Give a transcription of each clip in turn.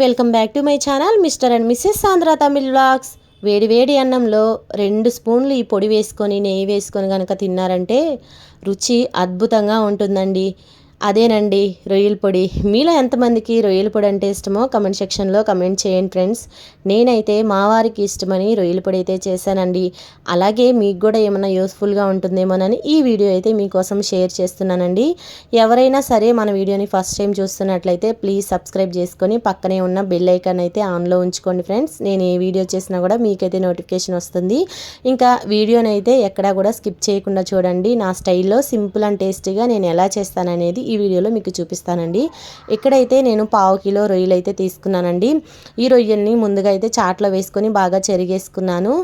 Welcome back to my channel mister and missus Andhra Tamil blogs వేడి వేడి అన్నంలో రెండు స్పూన్లు ఈ పొడి వేసుకొని నెయ్యి వేసుకొని కనుక తిన్నారంటే రుచి అద్భుతంగా ఉంటుందండి. అదేనండి రొయ్యల పొడి. మీలో ఎంతమందికి రొయ్యల పొడి అంటే ఇష్టమో కమెంట్ సెక్షన్లో కమెంట్ చేయండి ఫ్రెండ్స్. నేనైతే మా వారికి ఇష్టమని రొయ్యల పొడి అయితే చేశానండి. అలాగే మీకు కూడా ఏమైనా యూస్ఫుల్గా ఉంటుందేమోనని ఈ వీడియో అయితే మీకోసం షేర్ చేస్తున్నానండి. ఎవరైనా సరే మన వీడియోని ఫస్ట్ టైం చూస్తున్నట్లయితే ప్లీజ్ సబ్స్క్రైబ్ చేసుకొని పక్కనే ఉన్న బెల్ ఐకాన్ అయితే ఆన్లో ఉంచుకోండి ఫ్రెండ్స్. నేను ఏ వీడియో చేసినా కూడా మీకైతే నోటిఫికేషన్ వస్తుంది. ఇంకా వీడియోని అయితే ఎక్కడా కూడా స్కిప్ చేయకుండా చూడండి. నా స్టైల్లో సింపుల్ అండ్ టేస్టీగా నేను ఎలా చేస్తాననేది ఈ వీడియోలో మీకు చూపిస్తానండి. ఇక్కడైతే నేను పావు కిలో రొయ్యలు అయితే తీసుకున్నానండి. ఈ రొయ్యల్ని ముందుగా అయితే చాట్లో వేసుకొని బాగా చెరిగేసుకున్నాను.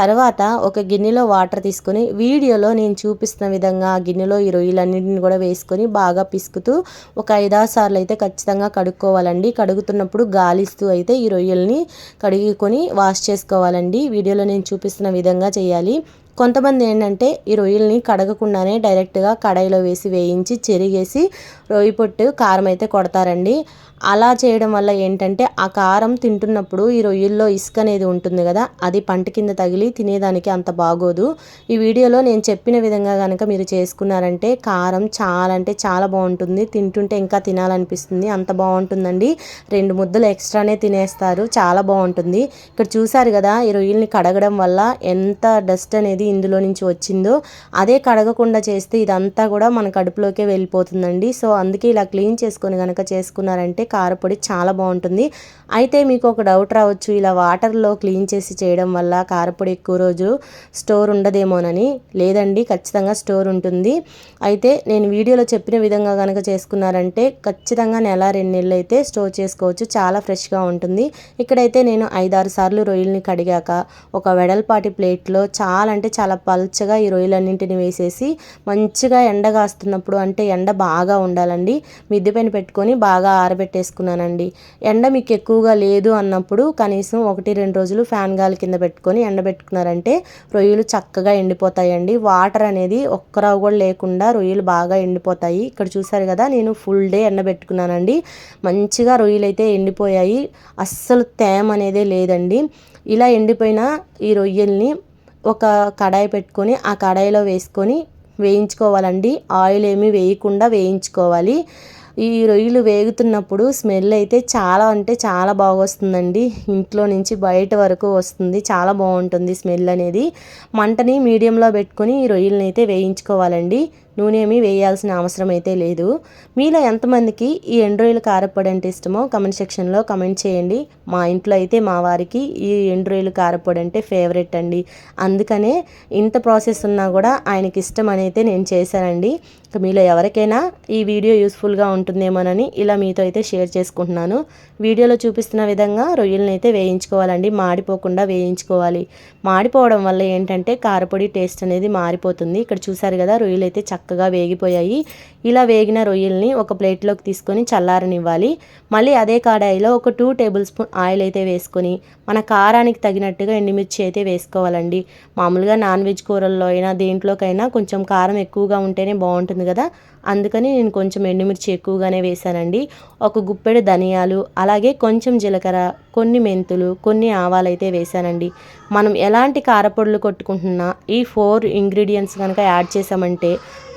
తర్వాత ఒక గిన్నెలో వాటర్ తీసుకొని వీడియోలో నేను చూపిస్తున్న విధంగా ఆ గిన్నెలో ఈ రొయ్యలన్నింటిని కూడా వేసుకొని బాగా పిసుకుతూ ఒక ఐదారు సార్లు అయితే ఖచ్చితంగా కడుక్కోవాలండి. కడుగుతున్నప్పుడు గాలిస్తూ అయితే ఈ రొయ్యల్ని కడుగుకొని వాష్ చేసుకోవాలండి. వీడియోలో నేను చూపిస్తున్న విధంగా చేయాలి. కొంతమంది ఏంటంటే ఈ రొయ్యల్ని కడగకుండానే డైరెక్ట్గా కడాయిలో వేసి వేయించి చెరిగేసి రొయ్యి పొట్టు కారం అయితే కొడతారండి. అలా చేయడం వల్ల ఏంటంటే ఆ కారం తింటున్నప్పుడు ఈ రొయ్యల్లో ఇసుక అనేది ఉంటుంది కదా అది పంట కింద తగిలి తినేదానికి అంత బాగోదు. ఈ వీడియోలో నేను చెప్పిన విధంగా కనుక మీరు చేసుకున్నారంటే కారం చాలా అంటే చాలా బాగుంటుంది తింటుంటే ఇంకా తినాలనిపిస్తుంది అంత బాగుంటుందండి. రెండు ముద్దలు ఎక్స్ట్రానే తినేస్తారు చాలా బాగుంటుంది. ఇక్కడ చూసారు కదా ఈ రొయ్యల్ని కడగడం వల్ల ఎంత డస్ట్ అనేది ఇందులో నుంచి వచ్చిందో అదే కడగకుండా చేస్తే ఇదంతా కూడా మన కడుపులోకే వెళ్ళిపోతుందండి. సో అందుకే ఇలా క్లీన్ చేసుకొని కనుక చేసుకున్నారంటే కారపొడి చాలా బాగుంటుంది. అయితే మీకు ఒక డౌట్ రావచ్చు ఇలా వాటర్లో క్లీన్ చేసి చేయడం వల్ల కారపొడి ఎక్కువ రోజు స్టోర్ ఉండదేమోనని. లేదండి ఖచ్చితంగా స్టోర్ ఉంటుంది. అయితే నేను వీడియోలో చెప్పిన విధంగా కనుక చేసుకున్నారంటే ఖచ్చితంగా నెల రెండు నెలలు అయితే స్టోర్ చేసుకోవచ్చు. చాలా ఫ్రెష్గా ఉంటుంది. ఇక్కడైతే నేను ఐదారు సార్లు రొయ్యల్ని కడిగాక ఒక వెడల్పాటి ప్లేట్లో చాలా అంటే చాలా పలుచగా ఈ రొయ్యలన్నింటిని వేసేసి మంచిగా ఎండ కాస్తున్నప్పుడు అంటే ఎండ బాగా ఉండాలండి. మిద్దె పైన పెట్టుకొని బాగా ఆరబెట్టేసుకున్నానండి. ఎండ మీకు ఎక్కువగా లేదు అన్నప్పుడు కనీసం ఒకటి రెండు రోజులు ఫ్యాన్ గాలి కింద పెట్టుకొని ఎండబెట్టుకున్నారంటే రొయ్యలు చక్కగా ఎండిపోతాయండి. వాటర్ అనేది ఒక్కరావు కూడా లేకుండా రొయ్యలు బాగా ఎండిపోతాయి. ఇక్కడ చూసారు కదా నేను ఫుల్ డే ఎండబెట్టుకున్నానండి మంచిగా రొయ్యలు అయితే ఎండిపోయాయి. అస్సలు తేమ అనేదే లేదండి. ఇలా ఎండిపోయిన ఈ రొయ్యల్ని ఒక కడాయి పెట్టుకొని ఆ కడాయిలో వేసుకొని వేయించుకోవాలండి. ఆయిల్ ఏమీ వేయకుండా వేయించుకోవాలి. ఈ రొయ్యలు వేగుతున్నప్పుడు స్మెల్ అయితే చాలా అంటే చాలా బాగా వస్తుందండి ఇంట్లో నుంచి బయట వరకు వస్తుంది. చాలా బాగుంటుంది స్మెల్ అనేది. మంటని మీడియంలో పెట్టుకొని ఈ రొయ్యలని అయితే వేయించుకోవాలండి. నూనె ఏమీ వేయాల్సిన అవసరం అయితే లేదు. మీలో ఎంతమందికి ఈ ఎండ్రోయిల్ కారపొడి అంటే ఇష్టమో కమెంట్ సెక్షన్లో కమెంట్ చేయండి. మా ఇంట్లో అయితే మా వారికి ఈ ఎండ్రోయిల్ కారపొడి అంటే ఫేవరెట్ అండి. అందుకనే ఇంత ప్రాసెస్ ఉన్నా కూడా ఆయనకి ఇష్టం అయితే నేను చేశానండి. మీలో ఎవరికైనా ఈ వీడియో యూస్ఫుల్గా ఉంటుందేమోనని ఇలా మీతో అయితే షేర్ చేసుకుంటున్నాను. వీడియోలో చూపిస్తున్న విధంగా రొయ్యలను అయితే వేయించుకోవాలండి. మాడిపోకుండా వేయించుకోవాలి. మాడిపోవడం వల్ల ఏంటంటే కారపొడి టేస్ట్ అనేది మారిపోతుంది. ఇక్కడ చూసారు కదా రొయ్యలు అయితే చక్కగా వేగిపోయాయి. ఇలా వేగిన రొయ్యల్ని ఒక ప్లేట్లోకి తీసుకొని చల్లారనివ్వాలి. మళ్ళీ అదే కాడాయిలో ఒక టూ టేబుల్ స్పూన్ ఆయిల్ అయితే వేసుకొని మన కారానికి తగినట్టుగా ఎండుమిర్చి అయితే వేసుకోవాలండి. మామూలుగా నాన్ వెజ్ కూరల్లో అయినా దేంట్లోకైనా కొంచెం కారం ఎక్కువగా ఉంటేనే బాగుంటుంది కదా. అందుకని నేను కొంచెం ఎండుమిర్చి ఎక్కువగానే వేశానండి. ఒక గుప్పెడు ధనియాలు అలాగే కొంచెం జీలకర్ర కొన్ని మెంతులు కొన్ని ఆవాలు అయితే వేశానండి. మనం ఎలాంటి కారపొడులు కొట్టుకుంటున్నా ఈ ఫోర్ ఇంగ్రీడియంట్స్ కనుక యాడ్ చేసామంటే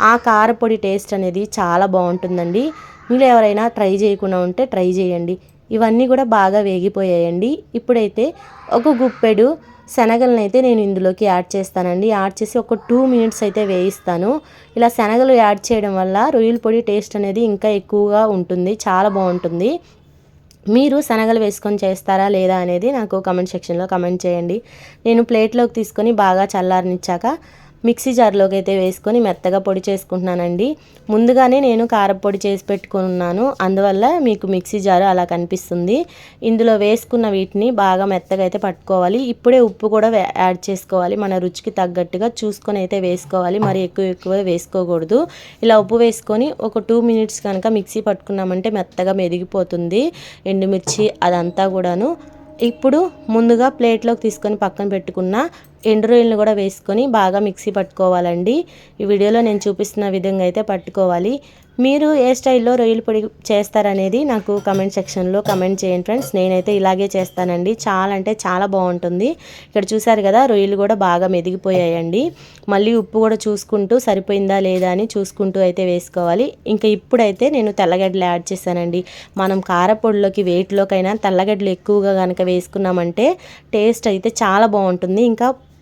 ఆ కారపొడి టేస్ట్ అనేది చాలా బాగుంటుందండి. మీరు ఎవరైనా ట్రై చేయకుండా ఉంటే ట్రై చేయండి. ఇవన్నీ కూడా బాగా వేగిపోయాయండి. ఇప్పుడైతే ఒక గుప్పెడు శనగలను అయితే నేను ఇందులోకి యాడ్ చేస్తానండి. యాడ్ చేసి ఒక టూ మినిట్స్ అయితే వేయిస్తాను. ఇలా శనగలు యాడ్ చేయడం వల్ల రొయ్యల పొడి టేస్ట్ అనేది ఇంకా ఎక్కువగా ఉంటుంది చాలా బాగుంటుంది. మీరు శనగలు వేసుకొని చేస్తారా లేదా అనేది నాకు కమెంట్ సెక్షన్లో కమెంట్ చేయండి. నేను ప్లేట్లోకి తీసుకొని బాగా చల్లారనిచ్చాక మిక్సీ జార్లోకి అయితే వేసుకొని మెత్తగా పొడి చేసుకుంటున్నానండి. ముందుగానే నేను కారపొడి చేసి పెట్టుకున్నాను అందువల్ల మీకు మిక్సీ జారు అలా కనిపిస్తుంది. ఇందులో వేసుకున్న వీటిని బాగా మెత్తగా అయితే పట్టుకోవాలి. ఇప్పుడే ఉప్పు కూడా యాడ్ చేసుకోవాలి. మన రుచికి తగ్గట్టుగా చూసుకొని అయితే వేసుకోవాలి. మరి ఎక్కువ ఎక్కువ వేసుకోకూడదు. ఇలా ఉప్పు వేసుకొని ఒక టూ మినిట్స్ కనుక మిక్సీ పట్టుకున్నామంటే మెత్తగా మెదిగిపోతుంది. ఎండుమిర్చి అదంతా కూడాను. ఇప్పుడు ముందుగా ప్లేట్లోకి తీసుకొని పక్కన పెట్టుకున్న ఎండు రొయ్యలను కూడా వేసుకొని బాగా మిక్సీ పట్టుకోవాలండి. ఈ వీడియోలో నేను చూపిస్తున్న విధంగా అయితే పట్టుకోవాలి. మీరు ఏ స్టైల్లో రొయ్యల పొడి చేస్తారనేది నాకు కమెంట్ సెక్షన్లో కమెంట్ చేయండి ఫ్రెండ్స్. నేనైతే ఇలాగే చేస్తానండి. చాలా అంటే చాలా బాగుంటుంది. ఇక్కడ చూసారు కదా రొయ్యలు కూడా బాగా మెదిగిపోయాయండి. మళ్ళీ ఉప్పు కూడా చూసుకుంటూ సరిపోయిందా లేదా అని చూసుకుంటూ అయితే వేసుకోవాలి. ఇంకా ఇప్పుడైతే నేను తెల్లగడ్డలు యాడ్ చేశానండి. మనం కారపొడిలోకి వేటిలోకైనా తెల్లగడ్డలు ఎక్కువగా కనుక వేసుకున్నామంటే టేస్ట్ అయితే చాలా బాగుంటుంది. ఇంకా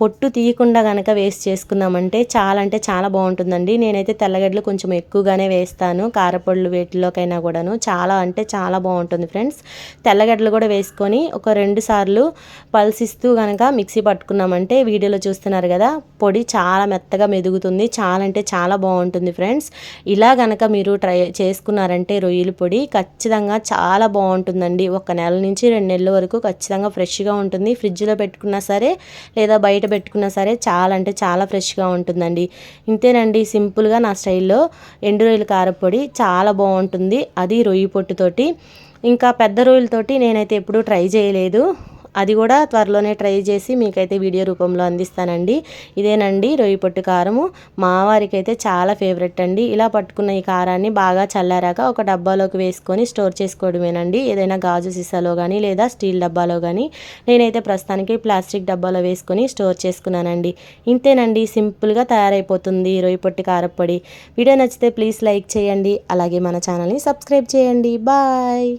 పొట్టు తీయకుండా కనుక వేస్ట్ చేసుకున్నామంటే చాలా అంటే చాలా బాగుంటుందండి. నేనైతే తెల్లగడ్డలు కొంచెం ఎక్కువగానే వేస్తాను. కారపళ్ళు వేటిలోకైనా కూడాను చాలా అంటే చాలా బాగుంటుంది ఫ్రెండ్స్. తెల్లగడ్డలు కూడా వేసుకొని ఒక రెండు సార్లు పల్సిస్తూ కనుక మిక్సీ పట్టుకున్నామంటే వీడియోలో చూస్తున్నారు కదా పొడి చాలా మెత్తగా మెదుగుతుంది చాలా అంటే చాలా బాగుంటుంది ఫ్రెండ్స్. ఇలా కనుక మీరు ట్రై చేసుకున్నారంటే రొయ్యల పొడి ఖచ్చితంగా చాలా బాగుంటుందండి. ఒక నెల నుంచి రెండు నెలల వరకు ఖచ్చితంగా ఫ్రెష్గా ఉంటుంది. ఫ్రిడ్జ్లో పెట్టుకున్నా సరే లేదా లేదా బయట పెట్టుకున్నా సరే చాలా అంటే చాలా ఫ్రెష్గా ఉంటుందండి. ఇంతేనండి సింపుల్గా నా స్టైల్లో ఎండు రొయ్యల కారపొడి చాలా బాగుంటుంది. అది రొయ్యి పొట్టుతోటి ఇంకా పెద్ద రొయ్యలతోటి నేనైతే ఎప్పుడూ ట్రై చేయలేదు. అది కూడా త్వరలోనే ట్రై చేసి మీకైతే వీడియో రూపంలో అందిస్తానండి. ఇదేనండి రొయ్యి పొట్టు కారము. మా వారికి అయితే చాలా ఫేవరెట్ అండి. ఇలా పట్టుకున్న ఈ కారాన్ని బాగా చల్లారాక ఒక డబ్బాలోకి వేసుకొని స్టోర్ చేసుకోవడమేనండి. ఏదైనా గాజు సీసాలో కానీ లేదా స్టీల్ డబ్బాలో కానీ నేనైతే ప్రస్తుతానికి ప్లాస్టిక్ డబ్బాలో వేసుకొని స్టోర్ చేసుకున్నానండి. ఇంతేనండి సింపుల్గా తయారైపోతుంది రొయ్యి పొట్టి కారప్పొడి. వీడియో నచ్చితే ప్లీజ్ లైక్ చేయండి. అలాగే మన ఛానల్ని సబ్స్క్రైబ్ చేయండి. బాయ్!